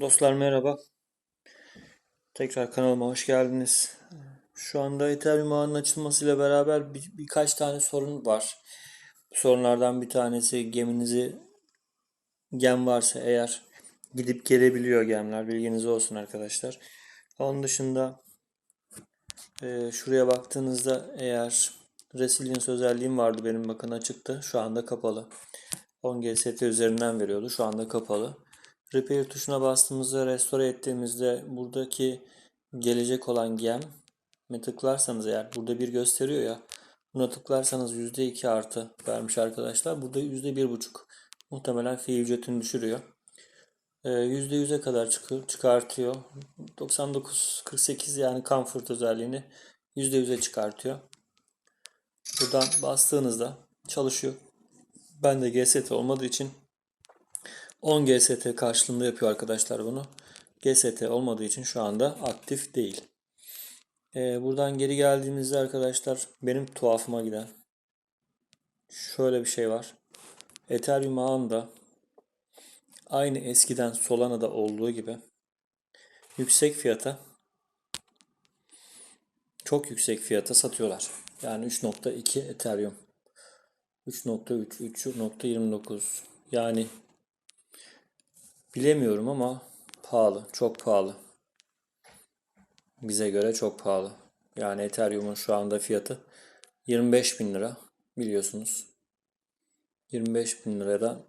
Dostlar merhaba. Tekrar kanalıma hoş geldiniz. Şu anda Ethereum ağının açılmasıyla beraber bir, birkaç tane sorun var. Bu sorunlardan bir tanesi geminizi gem varsa eğer gidip gelebiliyor gemler. Bilginiz olsun arkadaşlar. Onun dışında e, şuraya baktığınızda eğer Resilience özelliğim vardı benim bakın açıktı. Şu anda kapalı. 10 GST üzerinden veriyordu. Şu anda kapalı. Repair tuşuna bastığımızda, restore ettiğimizde buradaki gelecek olan gem mi tıklarsanız eğer burada bir gösteriyor ya buna tıklarsanız %2 artı vermiş arkadaşlar. Burada %1,5 muhtemelen fee ücretini düşürüyor. Ee, %100'e kadar çıkıyor, çıkartıyor. 99-48 yani comfort özelliğini %100'e çıkartıyor. Buradan bastığınızda çalışıyor. Ben de GST olmadığı için 10 GST karşılığında yapıyor arkadaşlar bunu. GST olmadığı için şu anda aktif değil. Ee, buradan geri geldiğimizde arkadaşlar benim tuhafıma giden şöyle bir şey var. Ethereum ağında aynı eskiden Solana'da olduğu gibi yüksek fiyata çok yüksek fiyata satıyorlar. Yani 3.2 Ethereum 3.3 3.29 yani Bilemiyorum ama pahalı, çok pahalı. Bize göre çok pahalı. Yani Ethereum'un şu anda fiyatı 25 bin lira biliyorsunuz. 25 bin liradan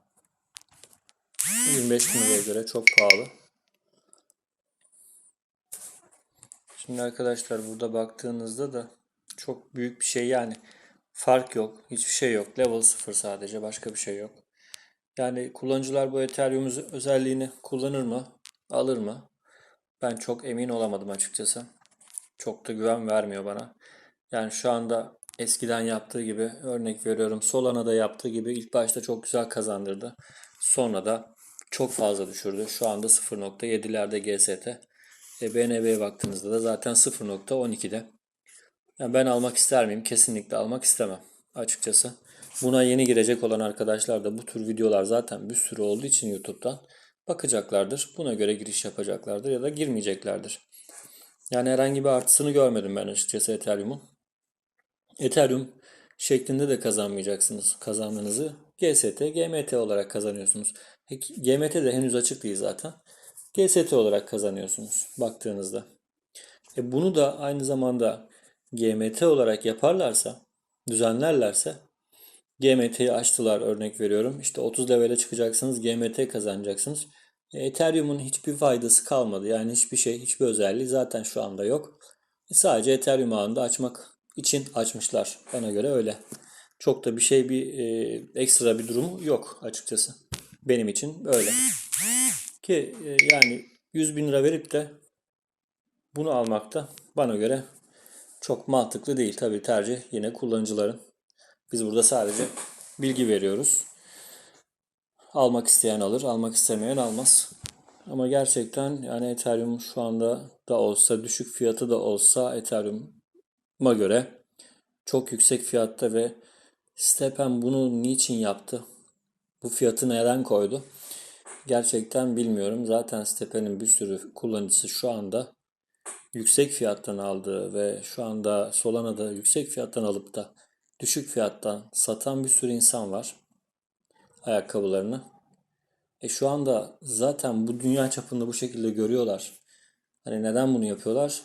25 bin liraya göre çok pahalı. Şimdi arkadaşlar burada baktığınızda da çok büyük bir şey yani fark yok. Hiçbir şey yok. Level 0 sadece başka bir şey yok. Yani kullanıcılar bu Ethereum özelliğini kullanır mı? Alır mı? Ben çok emin olamadım açıkçası. Çok da güven vermiyor bana. Yani şu anda eskiden yaptığı gibi örnek veriyorum Solana'da yaptığı gibi ilk başta çok güzel kazandırdı. Sonra da çok fazla düşürdü. Şu anda 0.7'lerde GST. E, BNB'ye baktığınızda da zaten 0.12'de. Yani ben almak ister miyim? Kesinlikle almak istemem açıkçası. Buna yeni girecek olan arkadaşlar da bu tür videolar zaten bir sürü olduğu için YouTube'dan bakacaklardır. Buna göre giriş yapacaklardır ya da girmeyeceklerdir. Yani herhangi bir artısını görmedim ben açıkçası Ethereum'un. Ethereum şeklinde de kazanmayacaksınız kazandığınızı. GST, GMT olarak kazanıyorsunuz. GMT de henüz açık değil zaten. GST olarak kazanıyorsunuz baktığınızda. E bunu da aynı zamanda GMT olarak yaparlarsa, düzenlerlerse GMT'yi açtılar örnek veriyorum. İşte 30 levele çıkacaksınız GMT kazanacaksınız. E, Ethereum'un hiçbir faydası kalmadı. Yani hiçbir şey, hiçbir özelliği zaten şu anda yok. E, sadece Ethereum ağında açmak için açmışlar. Bana göre öyle. Çok da bir şey, bir e, ekstra bir durumu yok açıkçası. Benim için öyle. Ki e, yani 100 bin lira verip de bunu almak da bana göre çok mantıklı değil. Tabii tercih yine kullanıcıların. Biz burada sadece bilgi veriyoruz. Almak isteyen alır, almak istemeyen almaz. Ama gerçekten yani Ethereum şu anda da olsa, düşük fiyatı da olsa Ethereum'a göre çok yüksek fiyatta ve Stepen bunu niçin yaptı? Bu fiyatı neden koydu? Gerçekten bilmiyorum. Zaten Stepen'in bir sürü kullanıcısı şu anda yüksek fiyattan aldığı ve şu anda Solana'da yüksek fiyattan alıp da düşük fiyattan satan bir sürü insan var ayakkabılarını. E şu anda zaten bu dünya çapında bu şekilde görüyorlar. Hani neden bunu yapıyorlar?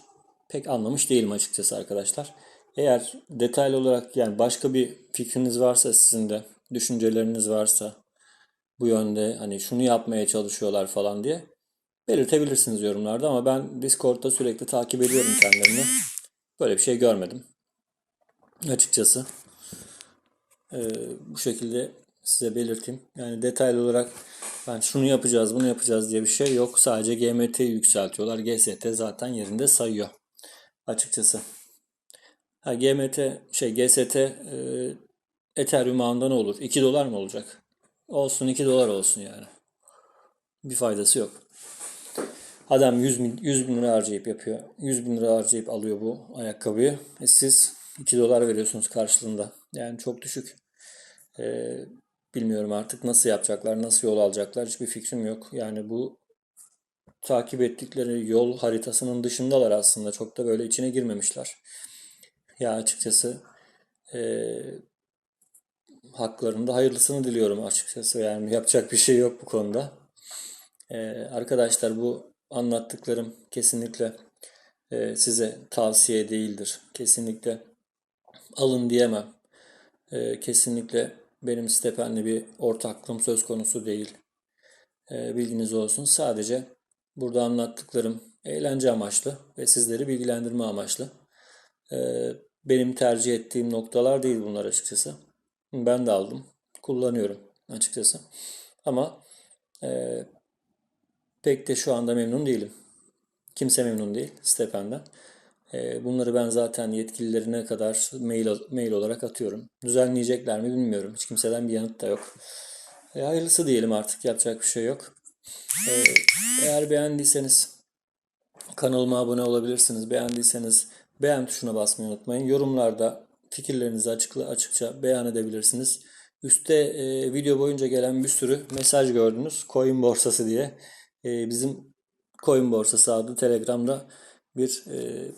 Pek anlamış değilim açıkçası arkadaşlar. Eğer detaylı olarak yani başka bir fikriniz varsa sizin de düşünceleriniz varsa bu yönde hani şunu yapmaya çalışıyorlar falan diye belirtebilirsiniz yorumlarda ama ben Discord'da sürekli takip ediyorum kendilerini. Böyle bir şey görmedim. Açıkçası. Ee, bu şekilde size belirteyim. Yani detaylı olarak ben şunu yapacağız, bunu yapacağız diye bir şey yok. Sadece GMT'yi yükseltiyorlar. GST zaten yerinde sayıyor. Açıkçası. Ha, GMT şey GST e, Ethereum ağında ne olur? 2 dolar mı olacak? Olsun 2 dolar olsun yani. Bir faydası yok. Adam 100 bin, 100 bin lira harcayıp yapıyor. 100 bin lira harcayıp alıyor bu ayakkabıyı. E siz 2 dolar veriyorsunuz karşılığında. Yani çok düşük. Ee, bilmiyorum artık nasıl yapacaklar, nasıl yol alacaklar hiçbir fikrim yok. Yani bu takip ettikleri yol haritasının dışındalar aslında. Çok da böyle içine girmemişler. Ya açıkçası eee haklarında hayırlısını diliyorum açıkçası. Yani yapacak bir şey yok bu konuda. Eee, arkadaşlar bu anlattıklarım kesinlikle eee, size tavsiye değildir. Kesinlikle alın diyemem. Eee, kesinlikle benim Stepen'le bir ortaklığım söz konusu değil. Eee, bilginiz olsun. Sadece burada anlattıklarım eğlence amaçlı ve sizleri bilgilendirme amaçlı. Eee, benim tercih ettiğim noktalar değil bunlar açıkçası. Ben de aldım. Kullanıyorum açıkçası. Ama eee, pek de şu anda memnun değilim. Kimse memnun değil Stepen'den. Eee, bunları ben zaten yetkililerine kadar mail, mail olarak atıyorum. Düzenleyecekler mi bilmiyorum. Hiç kimseden bir yanıt da yok. E, hayırlısı diyelim artık. Yapacak bir şey yok. Eee, eğer beğendiyseniz Kanalıma abone olabilirsiniz. Beğendiyseniz beğen tuşuna basmayı unutmayın. Yorumlarda fikirlerinizi açıkla açıkça beyan edebilirsiniz. Üste e, video boyunca gelen bir sürü mesaj gördünüz. Coin borsası diye. E, bizim Coin borsası adlı Telegram'da bir e,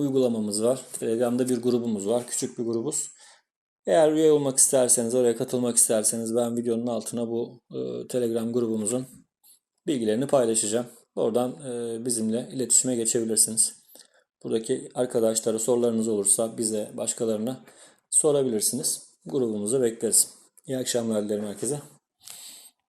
uygulamamız var. Telegram'da bir grubumuz var. Küçük bir grubuz. Eğer üye olmak isterseniz, oraya katılmak isterseniz ben videonun altına bu e, Telegram grubumuzun bilgilerini paylaşacağım. Oradan e, bizimle iletişime geçebilirsiniz. Buradaki arkadaşlara sorularınız olursa bize, başkalarına sorabilirsiniz. Grubumuza bekleriz. İyi akşamlar dilerim herkese.